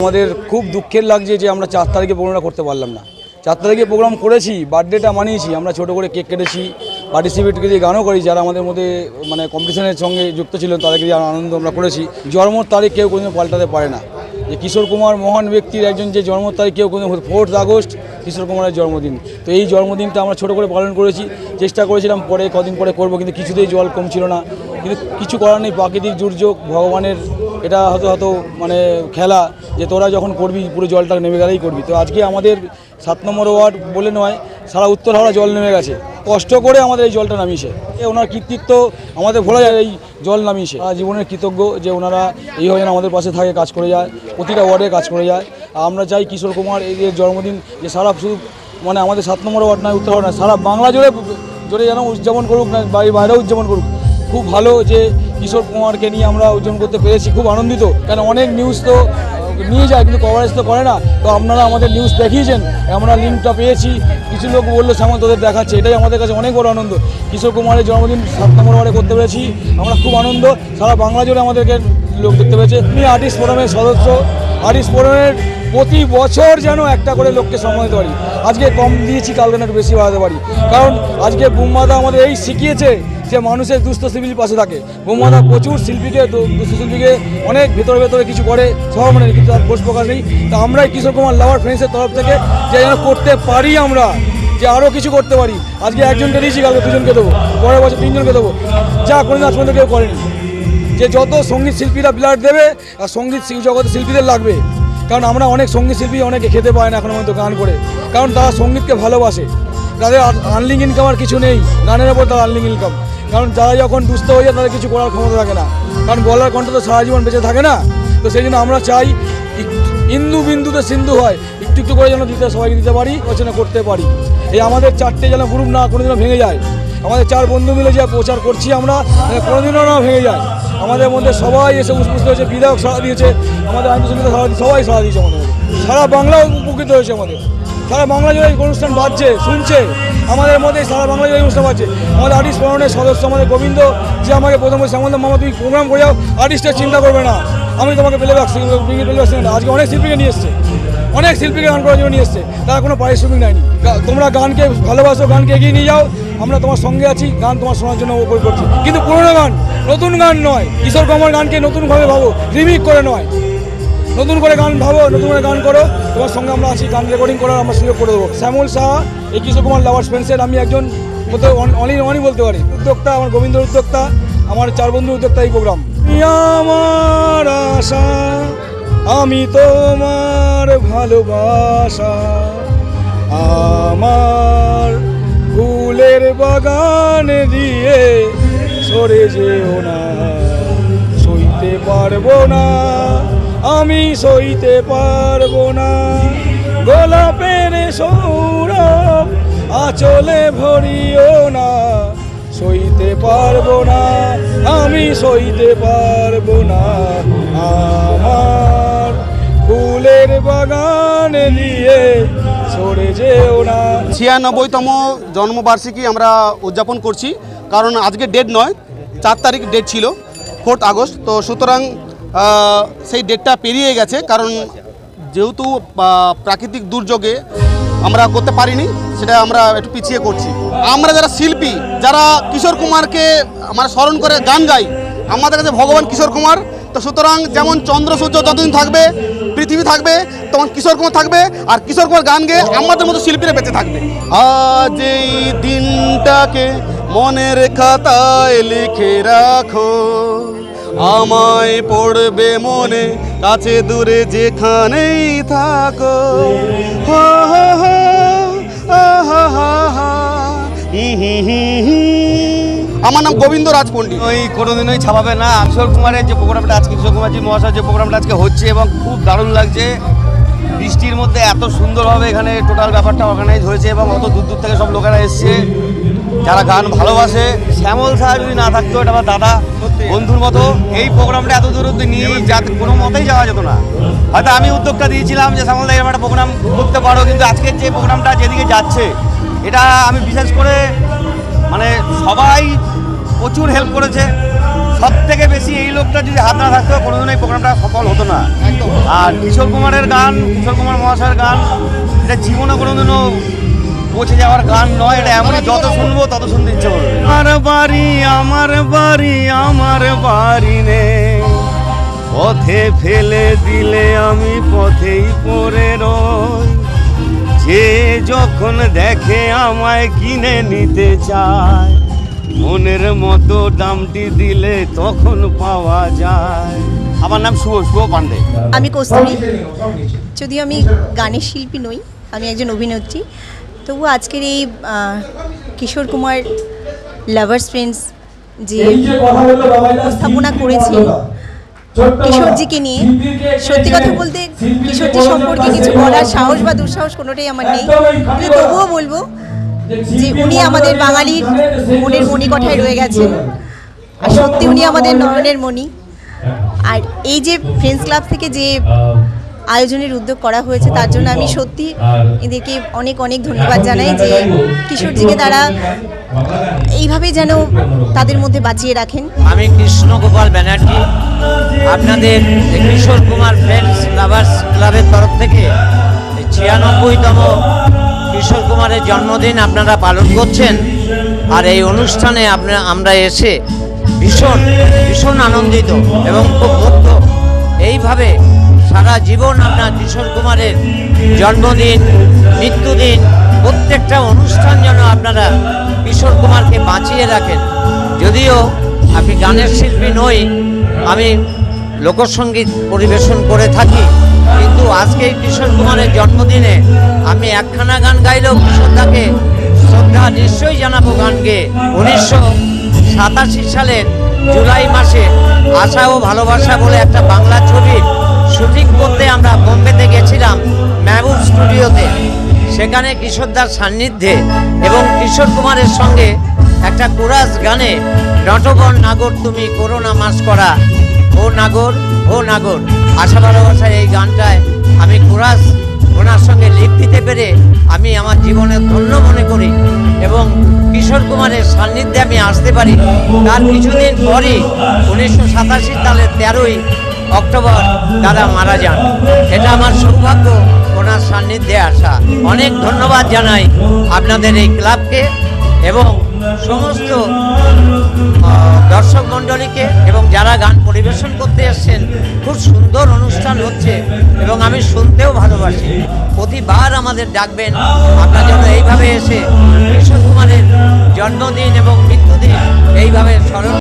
আমাদের খুব দুঃখের লাগছে যে আমরা চার তারিখে প্রোগ্রামটা করতে পারলাম না। চার তারিখে প্রোগ্রাম করেছি বার্থডেটা মানিয়েছি, আমরা ছোট করে কেক কেটেছি পার্টিসিপেটকে দিয়ে গানও করি যারা আমাদের মধ্যে মানে কম্পিটিশনের সঙ্গে যুক্ত ছিলেন, তাদেরকে দিয়ে আনন্দ আমরা করেছি। জন্মর তারিখ কেউ কোনোদিন পাল্টাতে পারে না। যে কিশোর কুমার মহান ব্যক্তির একজন, যে জন্ম তারিখ কেউ কোনো ফোর্থ আগস্ট, কিশোর কুমারের জন্মদিন। তো এই জন্মদিনটা আমরা ছোট করে পালন করেছি। চেষ্টা করেছিলাম পরে, কদিন পরে করব, কিন্তু কিছুতেই জল কমছিল না। কিন্তু কিছু করার নেই, প্রাকৃতিক দুর্যোগ, ভগবানের এটা হয়তো হয়তো মানে খেলা যে তোরা যখন করবি, পুরো জলটা নেমে গেলেই করবি। তো আজকে আমাদের সাত নম্বর ওয়ার্ড বলে নয়, সারা উত্তর হাওড়া জল নেমে গেছে। কষ্ট করে আমাদের এই জলটা নামিয়েছে। এ ওনার কৃতিত্ব আমাদের ভোলা যায়, এই জল নামিয়েছে। জীবনের কৃতজ্ঞ যে ওনারা এইভাবে আমাদের পাশে থাকে, কাজ করে যায়, প্রতিটা ওয়ার্ডে কাজ করে যায়। আমরা চাই কিশোর কুমার এই যে জন্মদিন, যে সারা শুধু মানে আমাদের সাত নম্বর ওয়ার্ড নয়, উত্তর হাওড়া সারা বাংলা জুড়ে জুড়ে যেন উদযাপন করুক, না, বাড়ির বাইরেও উদযাপন করুক। খুব ভালো যে কিশোর কুমারকে নিয়ে আমরা উদযাপন করতে পেরেছি, খুব আনন্দিত। কারণ অনেক নিউজ তো নিয়ে যায়, কিন্তু কভারেজ তো করে না। তো আপনারা আমাদের নিউজ দেখিয়েছেন, আমরা লিঙ্কটা পেয়েছি। কিছু লোক বলল সামনে তোদের দেখাচ্ছে, এটাই আমাদের কাছে অনেক বড় আনন্দ। কিশোর কুমারের জন্মদিন সাত নম্বর ওয়ার্ডে করতে পেরেছি, আমরা খুব আনন্দ। সারা বাংলা জুড়ে আমাদেরকে লোক দেখতে পেয়েছে। আমি আর্টিস্ট ফোরামের সদস্য। আর্টিস্ট ফোরামের প্রতি বছর যেন একটা করে লোককে সম্মান দিতে পারি আজকে কম দিয়েছি, কালকে একটু বেশি বাড়াতে পারি। কারণ আজকে বুম্মাদা আমাদের এই শিখিয়েছে যে মানুষের দুস্থ শিল্পীর পাশে থাকে। বুম্মাদা প্রচুর শিল্পীকে দুস্থ শিল্পীকে অনেক ভেতরে ভেতরে কিছু করে সব মানে কিন্তু তার পোষ প্রকাশ নেই। তা আমরাই কিশোর কুমার লাভার ফ্রেন্ডসের তরফ থেকে যে যেন করতে পারি আমরা, যে আরও কিছু করতে পারি। আজকে একজনকে দিয়েছি, কালকে দুজনকে দেবো, পরের বছর তিনজনকে দেবো। যা কোনোদিন আজ পর্যন্ত কেউ করেনি। যে যত সংগীত শিল্পীরা ব্লাড দেবে, আর সংগীত জগতের শিল্পীদের লাগবে। কারণ আমরা অনেক সংগীত শিল্পী অনেকে খেতে পায় না এখনও পর্যন্ত গান করে। কারণ তারা সঙ্গীতকে ভালোবাসে। তাদের আর্নিং ইনকাম আর কিছু নেই। গানের ওপর তার আর্নিং ইনকাম কারণ যারা যখন দুস্থ হয়ে যায়, তাদের কিছু করার ক্ষমতা থাকে না। কারণ গলার কণ্ঠ তো সারা জীবন বেঁচে থাকে না। তো সেই জন্য আমরা চাই, ইন্দু বিন্দুতে সিন্ধু হয়, একটু একটু করে যেন দিতে, সবাইকে দিতে পারি, রচনা করতে পারি। এই আমাদের চারটে যেন গ্রুপ না কোনোদিনও ভেঙে যায়। আমাদের চার বন্ধু মিলে যে প্রচার করছি আমরা কোনোদিনও না ভেঙে যায়। আমাদের মধ্যে সবাই এসে উৎপুষ্ট হয়েছে, বিধায়ক সাড়া দিয়েছে, আমাদের আইন দিয়েছে, সবাই সাড়া দিয়েছে আমাদের সারা বাংলা উপকৃত হয়েছে আমাদের। সারা বাংলা জুড়ে অনুষ্ঠান বাজছে, শুনছে। আমাদের মধ্যে সারা বাংলা জুড়ে অনুষ্ঠান বাজছে। আমাদের আর্টিস্ট ফোরামের সদস্য আমাদের গোবিন্দ, যে আমাকে প্রথম বলছে আমাদের মামা, তুমি প্রোগ্রাম করে যাও আর্টিস্টের চিন্তা করবে না। আমি তোমাকে পেলে রাখছি আজকে অনেক শিল্পীকে নিয়ে এসছে। অনেক শিল্পীকে গান করার জন্য নিয়ে এসছে। তারা কোনো পারিশ্রমিক নেয়নি। তোমরা গানকে ভালোবাসো, গানকে এগিয়ে নিয়ে যাও। আমরা তোমার সঙ্গে আছি, গান তোমার শোনার জন্য ওপর করছি কিন্তু পুরোনো গান নতুন গান নয়। কিশোর কুমার গানকে নতুনভাবে ভাবো, রিমিক করে নয়। নতুন করে গান ভাবো, নতুন করে গান করো। তোমার সঙ্গে আমরা আছি, গান রেকর্ডিং করার আমরা সুযোগ করে দেবো। শ্যামল শাহ এই কিশোর কুমার লাভার স্পেন্সের আমি একজন অনলি অনই বলতে পারি। উদ্যোক্তা, আমার গোবিন্দ উদ্যোক্তা, আমার চার বন্ধু উদ্যোক্তা এই প্রোগ্রাম আমার আশা, আমি তোমার ভালোবাসা। আমার ফুলের বাগান দিয়ে সরে যেও না, সইতে পারব না। আমি সইতে পারব না। গোলাপের সৌরভ, আচলে ভরিও না। সইতে পারব না, আমি সইতে পারব না। আমার ফুলের বাগান দিয়ে সরে যেও না। ছিয়ানব্বইতম জন্মবার্ষিকী আমরা উদযাপন করছি, কারণ আজকে ডেট নয়, চার তারিখ ডেট ছিল ফোর্থ আগস্ট। তো সুতরাং সেই ডেটটা পেরিয়ে গেছে, কারণ যেহেতু প্রাকৃতিক দুর্যোগে আমরা করতে পারিনি, সেটা আমরা একটু পিছিয়ে করছি। আমরা যারা শিল্পী, যারা কিশোর কুমারকে আমরা স্মরণ করে গান গাই, আমাদের কাছে ভগবান কিশোর কুমার। তো সুতরাং যেমন চন্দ্র, সূর্য যতদিন থাকবে, পৃথিবী থাকবে তখন কিশোর কুমার থাকবে, আর কিশোর কুমার গান গেয়ে আমাদের মতো শিল্পীরা বেঁচে থাকবে। আজ এই দিনটাকে মনের খাতায় লিখে রাখো। আমায় পড়বে মনে কাছে দূরে যেখানেই থাকো। হো হো হো, আহা হা হা, হি হি হি হি। আমার নাম গোবিন্দ রাজ পণ্ডিত ওই কোনোদিনই ছাপাবে না। কিশোর কুমারের যে প্রোগ্রামটা আজকে কিশোর কুমারজি মহাশয় যে প্রোগ্রামটা আজকে হচ্ছে এবং খুব দারুণ লাগছে। বৃষ্টির মধ্যে এত সুন্দরভাবে এখানে টোটাল ব্যাপারটা অর্গানাইজ হয়েছে এবং অত দূর দূর থেকে সব লোকেরা এসছে। যারা গান ভালোবাসে শ্যামল সাহেব যদি না থাকতো এটা আমার দাদা বন্ধুর মতো এই প্রোগ্রামটা এত দূর অব্দি নিয়ে যাতে কোনো মতেই যাওয়া যেত না। হয়তো আমি উদ্যোগটা দিয়েছিলাম যে শ্যামল দা একটা প্রোগ্রাম করতে পারো কিন্তু আজকের যে প্রোগ্রামটা যেদিকে যাচ্ছে এটা আমি বিশেষ করে মানে সবাই প্রচুর হেল্প করেছে। সব থেকে বেশি এই লোকটা যদি হাত না থাকতো কোনোদিন এই প্রোগ্রামটা সফল হতো না। আর কিশোর কুমারের গান কিশোর কুমার মহাশয়ের গান এটা জীবনে কোনোদিনও পৌঁছে যাওয়ার গান নয় এটা এমনই যত শুনব তত শুনতে ইচ্ছে করবে। আমার বাড়ি আমার বাড়ি আমার বাড়ি নে পথে ফেলে দিলে আমি পথেই পড়ে রই। যে যখন দেখে আমায় কিনে নিতে চায় মনের মতো দামটি দিলে তখন পাওয়া যায়। আমার নাম শুভ শুভ পান্ডে আমি কস্তুরী যদিও আমি গানের শিল্পী নই আমি একজন অভিনেত্রী তবু আজকের এই কিশোর কুমার লাভার্স ফ্রেন্ডস যে উপস্থাপনা করেছে কিশোরজিকে নিয়ে সত্যি কথা বলতে কিশোরজি সম্পর্কে কিছু বলার সাহস বা দুঃসাহস কোনোটাই আমার নেই। কিন্তু তবুও বলব যে উনি আমাদের বাঙালির মনের মণিকঠায় রয়ে গেছেন আর সত্যি উনি আমাদের নয়নের মণি। আর এই যে ফ্রেন্ডস ক্লাব থেকে যে আয়োজনের উদ্যোগ করা হয়েছে তার জন্য আমি সত্যি এদেরকে অনেক অনেক ধন্যবাদ জানাই যে কিশোরজিকে তারা এইভাবে যেন তাদের মধ্যে বাঁচিয়ে রাখেন। আমি কৃষ্ণ গোপাল ব্যানার্জি আপনাদের কিশোর কুমার ফ্রেন্ডস লাভার্স ক্লাবের তরফ থেকে ছিয়ানব্বইতম কিশোর কুমারের জন্মদিন আপনারা পালন করছেন আর এই অনুষ্ঠানে আপনারা আমরা এসে ভীষণ ভীষণ আনন্দিত এবং খুব মুগ্ধ। এইভাবে সারা জীবন আপনার কিশোর কুমারের জন্মদিন, মৃত্যুদিন, প্রত্যেকটা অনুষ্ঠান যেন আপনারা কিশোর কুমারকে বাঁচিয়ে রাখেন। যদিও আমি গানের শিল্পী নই, আমি লোকসঙ্গীত পরিবেশন করে থাকি, কিন্তু আজকে কিশোর কুমারের জন্মদিনে আমি একখানা গান গাইলেও কিশোরদাকে শ্রদ্ধা নিশ্চয়ই জানাব গান গেয়ে উনিশশো সাতাশি সালের জুলাই মাসে আশা ও ভালোবাসা বলে একটা বাংলা ছবি শুটিং করতে আমরা বোম্বেতে গেছিলাম, মেহবুব স্টুডিওতে। সেখানে কিশোরদার সান্নিধ্যে এবং কিশোর কুমারের সঙ্গে একটা কোরাস গানে নটবর নাগর, তুমি করোনা মাস করা। ও নাগর ও নাগর। আশা ভালোবাসার এই গানটায় আমি কোরাস ওনার সঙ্গে লিপ দিতে পেরে আমি আমার জীবনে ধন্য মনে করি এবং কিশোর কুমারের সান্নিধ্যে আমি আসতে পারি। তার কিছুদিন পরই উনিশশো সাতাশি সালের তেরোই অক্টোবর, দাদা মারা যান। এটা আমার সৌভাগ্য, ওনার সান্নিধ্যে আসা। অনেক ধন্যবাদ জানাই আপনাদের এই ক্লাবকে এবং সমস্ত দর্শক মণ্ডলীকে এবং যারা গান পরিবেশন করতে এসছেন, খুব সুন্দর অনুষ্ঠান হচ্ছে এবং আমি শুনতেও ভালোবাসি। প্রতিবার আমাদের ডাকবেন, আপনার জন্য এইভাবে এসে কৃষ্ণ কুমারের জন্মদিন এবং মৃত্যুদিন এইভাবে স্মরণ